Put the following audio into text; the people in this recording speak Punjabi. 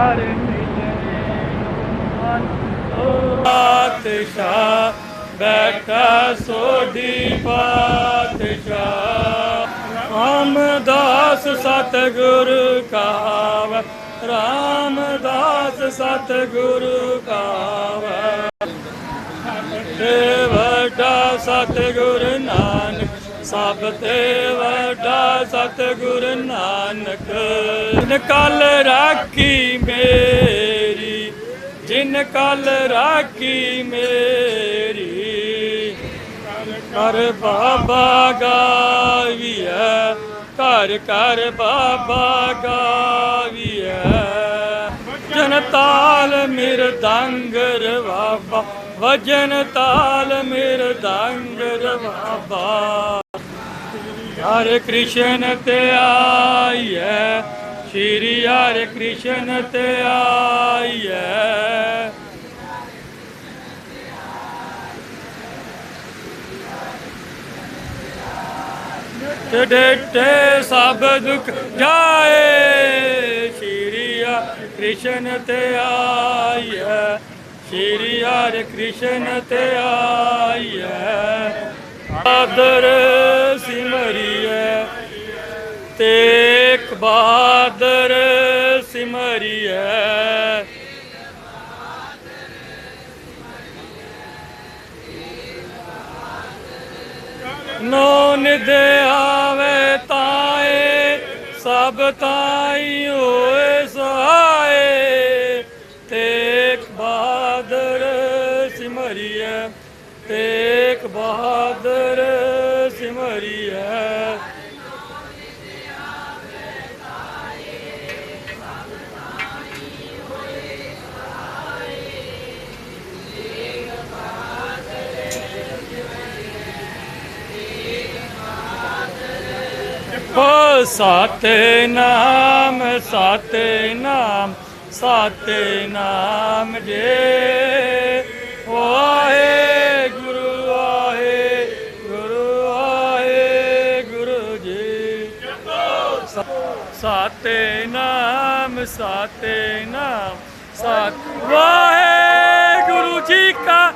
ਹਰ ਮਿਲਨੇ ਮਨ ਪਾਤਸ਼ਾਹ ਬੈਠਾ ਸੋਢੀ ਪਾਤਸ਼ਾਹ ਰਾਮਦਾਸ ਸਤਿਗੁਰ ਕਾਵ, ਰਾਮਦਾਸ ਸਤਿਗੁਰ ਕਾਵ। ਤੇ ਵੱਡਾ ਸਤਿਗੁਰ ਨਾਨਕ ਸਭ ਤੇ ਵੱਡਾ ਸਤਿਗੁਰ ਨਾਨਕ। ਜਿਨ ਕਲ ਰਾਖੀ ਮੇਰੀ, ਜਿਨ ਕਲ ਰਾਖੀ ਮੇਰੀ। ਕਰ ਬਾਬਾ ਗਾਵੀਐ, ਘਰ ਘਰ ਬਾਬਾ ਗਾਵੀਐ। ਜਨ ਤਾਲ ਮਿਰਦੰਗ ਰਵਾਬਾ ਵਜਨ ਤਾਲ ਮਿਰਦੰਗ ਰਵਾਬਾ ਹਰੇ ਕ੍ਰਿਸ਼ਨ ਤੇ ਆਈਐ, ਸ਼੍ਰੀ ਹਰੇ ਕ੍ਰਿਸ਼ਨ ਤੇ ਆਈਐ। ਤੇ ਡੇਟੇ ਸਭ ਦੁੱਖ ਜਾਏ, ਸ਼੍ਰੀ ਹਰਿ ਕ੍ਰਿਸ਼ਨ ਤੇ ਆਈਐ, ਸ਼੍ਰੀ ਹਰਿ ਕ੍ਰਿਸ਼ਨ ਤੇ ਆਈਐ। ਆਦਰ ਸਿਮਰਿਐ ਤੇਕ ਬਹਾਦਰ ਸਿਮਰਿਐ ਨੋ ਨਿਦ ਆਵੇ ਤਾਏ, ਸਭ ਤਾਈ ਹੋਏ ਸਹਾਏ। ਤੇਕ ਬਹਾਦਰ ਸਿਮਰਿਐ ਤੇਕ ਬਹਾਦਰ ਸਿਮਰਿਐ ਓ ਸਾਤੇ ਨਾਮ ਸਾਤੇ ਨਾਮ ਜੇ ਵਾਹੇ ਸਾਤੇ ਨਾਮ ਸਾਤੇ ਨਾਮ। ਸਾਤ ਵਾਹਿਗੁਰੂ ਜੀ ਕਾ